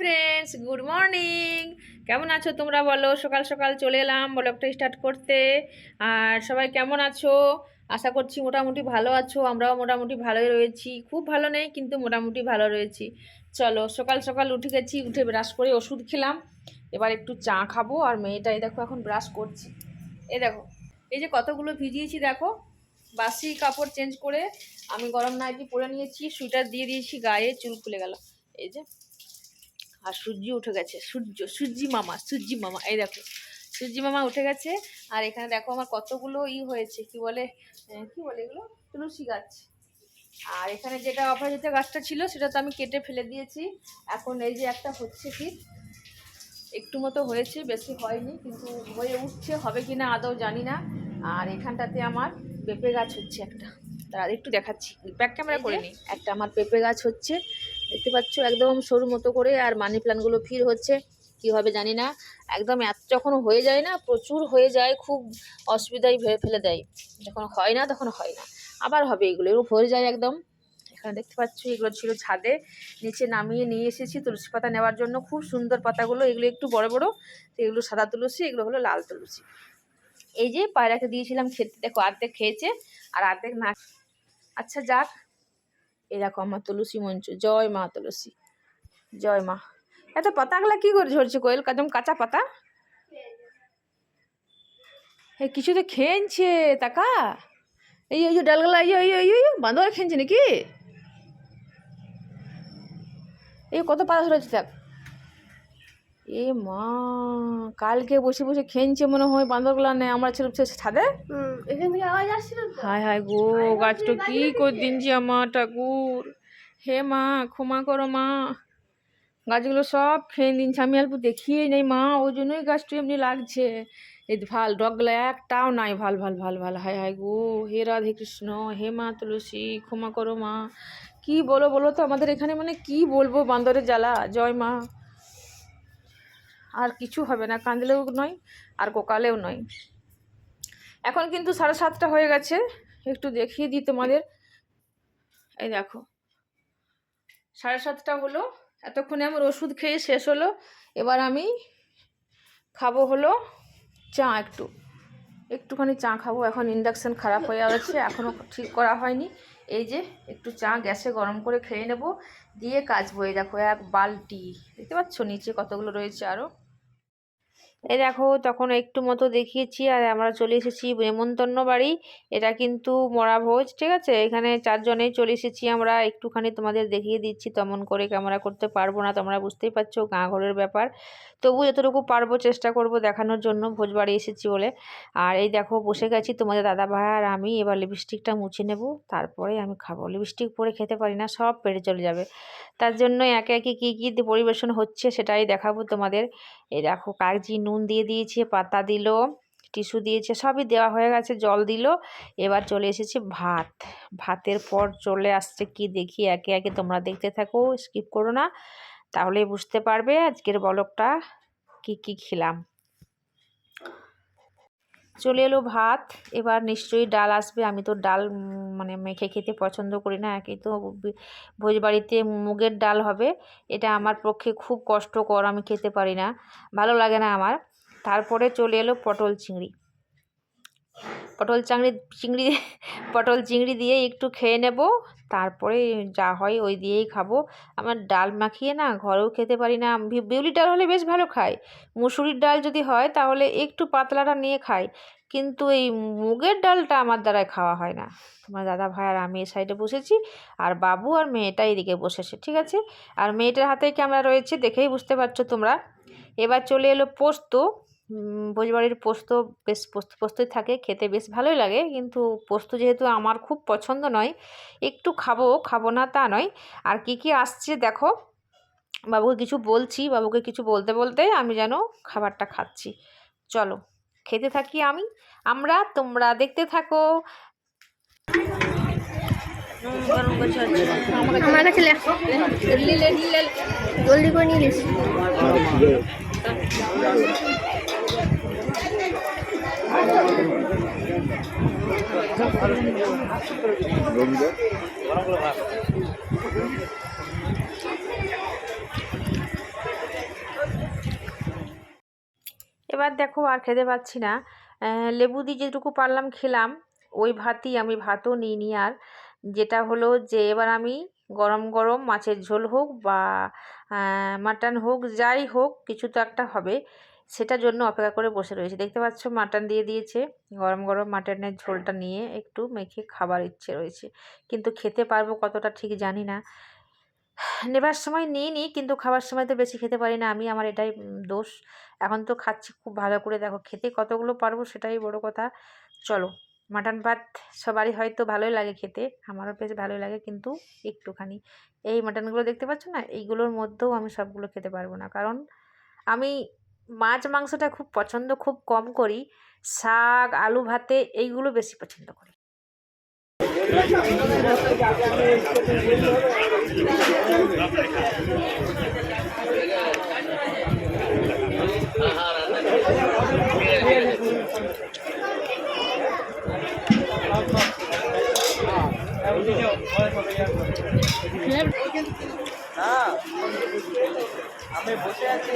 Friends good morning কেমন আছো তোমরা বলো? সকাল সকাল চলে এলাম ব্লগটা স্টার্ট করতে। আর সবাই কেমন আছো? আশা করছি মোটামুটি ভালো আছো, আমরাও মোটামুটি ভালোই রয়েছি। খুব ভালো নেই, কিন্তু মোটামুটি ভালো রয়েছি। চলো, সকাল সকাল উঠে গেছি, উঠে ব্রাশ করে ওষুধ খেলাম। এবার একটু চা খাব, আর মেয়েটাই দেখো এখন ব্রাশ করছি। এই দেখো, এই যে কতগুলো ভিজিয়েছি দেখো। বাসি কাপড় চেঞ্জ করে আমি গরম নাইটি পরে নিয়েছি সুইটার দিয়ে দিয়েছি, গায়ে চুল খুলে গেল। এই যে আর সূর্য উঠে গেছে। সূর্য সূর্যি মামা সূর্যি মামা এই দেখো। সূর্যি মামা উঠে গেছে আর এখানে দেখো আমার কতগুলো ই হয়েছে কি বলে কি বলে এগুলো? তুলসী গাছ। আর এখানে যেটা অপরাজিতা গাছটা ছিল সেটা তো আমি কেটে ফেলে দিয়েছি। এখন এই যে একটা হচ্ছে কি একটু মতো হয়েছে বেশি হয়নি কিন্তু হয়ে উঠছে হবে কি না আদৌ জানি না। আর এখানটাতে আমার পেঁপে গাছ হচ্ছে একটা। তার একটু দেখাচ্ছি। ব্যাক ক্যামেরা করে নিই। একটা আমার পেঁপে গাছ হচ্ছে। দেখতে পাচ্ছ? একদম সরু মতো করে আর মানি প্ল্যান্টগুলো ফির হচ্ছে। কি হবে জানি না। একদম এত যখন হয়ে যায় না, প্রচুর হয়ে যায়, খুব অসুবিধায় ভেবে ফেলে দেয়। যখন হয় না, তখন হয় না। আবার হবে এগুলো। এগুলো ভরে যায় একদম। এখানে দেখতে পাচ্ছ, এগুলো ছিল ছাদে। নিচে নামিয়ে নিয়ে এসেছি তুলসী পাতা নেওয়ার জন্য। খুব সুন্দর পাতাগুলো। এগুলো একটু বড় বড়। এগুলো সাদা তুলসী, এগুলো হলো লাল তুলসী। এই যে পায়রাকে দিয়েছিলাম খেতে। দেখো, অর্ধেক খেয়েছে আর অর্ধেক না আচ্ছা যাক। এই দেখো আমার তুলসী মঞ্চ। জয় মা তুলসী জয় মা। এত পাতাগুলা কি করে ঝরছে কোয়েল একদম কাঁচা পাতা? এই কিছু তো খেয়েছে তাকা এই ওই ডালগুলা, এই ওই ওই এই বাঁদর খেয়েছে নাকি? এই কত পাতা ধরেছে দেখ। এ মা কালকে বসে বসে খেয়েছে মনে হয় বাঁদরগুলা নেই আমরা ছিল ছাদে? হায় হায় গো গাছটা কি করে দিনছি আমার ঠাকুর। হে মা ক্ষমা করো মা। গাছগুলো সব খেয়ে দিনছে আমি অল্প দেখিয়ে নেই মা ওই জন্যই গাছটা এমনি লাগছে। এই ভালো ডগলা একটাও নাই ভালো ভালো ভালো ভালো হায় হায় গো। হে রাধে কৃষ্ণ হে মা তুলসী ক্ষমা করো মা। কি বলো বলো তো আমাদের এখানে মানে কি বলব বান্দরের জ্বালা? জয় মা। আর কিছু হবে না, কাঁদলেও নয় আর কোকালেও নয়। এখন কিন্তু সাড়ে সাতটা হয়ে গেছে, একটু দেখিয়ে দিই তোমাদের। এই দেখো, সাড়ে সাতটা হলো, এতক্ষণে আমার ওষুধ খেয়ে শেষ হলো। এবার আমি খাব হলো চা একটু। একটুখানি চা খাব, এখন ইন্ডাকশান খারাপ হয়ে গেছে এখনও ঠিক করা হয়নি। এই যে, একটু চা গ্যাসে গরম করে খেয়ে নেব, দিয়ে কাচবো, এই দেখো, এক বালটি দেখতে পাচ্ছ, নিচে কতগুলো রয়েছে আরও এই দেখো, তখন একটু মতো দেখিয়েছি আর আমরা চলে এসেছি নেমন্তন্ন বাড়ি। এটা কিন্তু মরা ভোজ, ঠিক আছে? এখানে চারজনেই চলে এসেছি আমরা। একটুখানি তোমাদের দেখিয়ে দিচ্ছি তেমন করে ক্যামেরা করতে পারব না, তোমরা বুঝতেই পারছ গাঁ ঘরের ব্যাপার। তবু যতটুকু পারব চেষ্টা করব দেখানোর জন্য, ভোজ বাড়ি এসেছি বলে। আর এই দেখো, বসে গেছি তোমাদের দাদা ভাই আর আমি। এবার লিপস্টিকটা মুছে নেব, তারপরে আমি খাব। লিপস্টিক পরে খেতে পারি না, সব পেটে চলে যাবে। তার জন্য একে একে কী কী পরিবেশন হচ্ছে সেটাই দেখাবো তোমাদের। এই দেখো, কাগজি নুন দিয়ে দিয়েছে, পাতা দিল, টিস্যু দিয়েছে, সবই দেওয়া হয়ে গেছে, জল দিল। এবার চলে এসেছে ভাত। ভাতের পর চলে আসছে কি দেখি, একে একে তোমরা দেখতে থাকো স্কিপ করো না। তাহলে বুঝতে পারবে আজকের বলকটা, কি কি খেলাম। চলে এলো ভাত, এবার নিশ্চয়ই ডাল আসবে। আমি তো ডাল মানে মেখে খেতে পছন্দ করি না একই তো ভোজ বাড়িতে মুগের ডাল হবে। এটা আমার পক্ষে খুব কষ্টকর, আমি খেতে পারি না। ভালো লাগে না আমার। তারপরে চলে এলো পটল চিংড়ি। পটল চাংড়ি, চিংড়ি, পটল চিংড়ি দিয়ে একটু খেয়ে নেব। তারপরে যা হয় ওই দিয়েই খাব। আমার ডাল মাখিয়ে না ঘরেও খেতে পারি না। বি- বিউলির ডাল হলে বেশ ভালো খাই। মুসুরির ডাল যদি হয় তাহলে একটু পাতলাটা নিয়ে খাই। কিন্তু এই মুগের ডালটা আমার দ্বারাই খাওয়া হয় না। তোমার দাদা ভাই আর আমি এ সাইডে বসেছি। আর বাবু আর মেয়েটা এদিকে বসেছে ঠিক আছে? আর মেয়েটার হাতে ক্যামেরা রয়েছে, দেখেই বুঝতে পারছ তোমরা। এবার চলে এলো পোস্ত। ভোজবাড়ির পোস্ত বেশ পোস্ত পোস্তই থাকে খেতে বেশ ভালোই লাগে। কিন্তু পোস্ত যেহেতু আমার খুব পছন্দ নয় একটু খাব খাব না তা নয়। আর কি কি আসছে দেখো বাবুকে কিছু বলছি বাবুকে কিছু বলতে বলতে আমি যেন খাবারটা খাচ্ছি। চলো খেতে থাকি আমি আমরা তোমরা দেখতে থাকো। আমার কাছে জলদি করে নিয়ে এবার দেখো আর খেতে পাচ্ছি না। লেবু দিয়ে যেটুকু পারলাম খেলাম, ওই ভাতই আমি, ভাতও নিই নি আর। যেটা হলো যে এবার আমি গরম গরম মাছের ঝোল হোক বা মাটন হোক, যাই হোক, কিছু তো একটা হবে। সেটার জন্য অপেক্ষা করে বসে রয়েছে। দেখতে পাচ্ছ মাটন দিয়ে দিয়েছে। গরম গরম মাটনের ঝোলটা নিয়ে একটু মেখে খাবার ইচ্ছে রয়েছে। কিন্তু খেতে পারব কতটা ঠিক জানি না। নেবার সময় নিই কিন্তু খাবার সময় তো বেশি খেতে পারি না। আমি, আমার এটাই দোষ। এখন তো খাচ্ছি খুব ভালো করে। দেখো, খেতে কতগুলো পারব সেটাই বড় কথা। চলো, মাটন ভাত সবারই হয়তো ভালোই লাগে খেতে। আমারও বেশ ভালোই লাগে, কিন্তু একটুখানি। এই মাটনগুলো দেখতে পাচ্ছ না? এইগুলোর মধ্যেও আমি সবগুলো খেতে পারব না। কারণ আমি মাছ মাংসটা খুব পছন্দ, খুব কম করি। শাক, আলু ভাতে এইগুলো বেশি পছন্দ করি। না আমি বসে আছি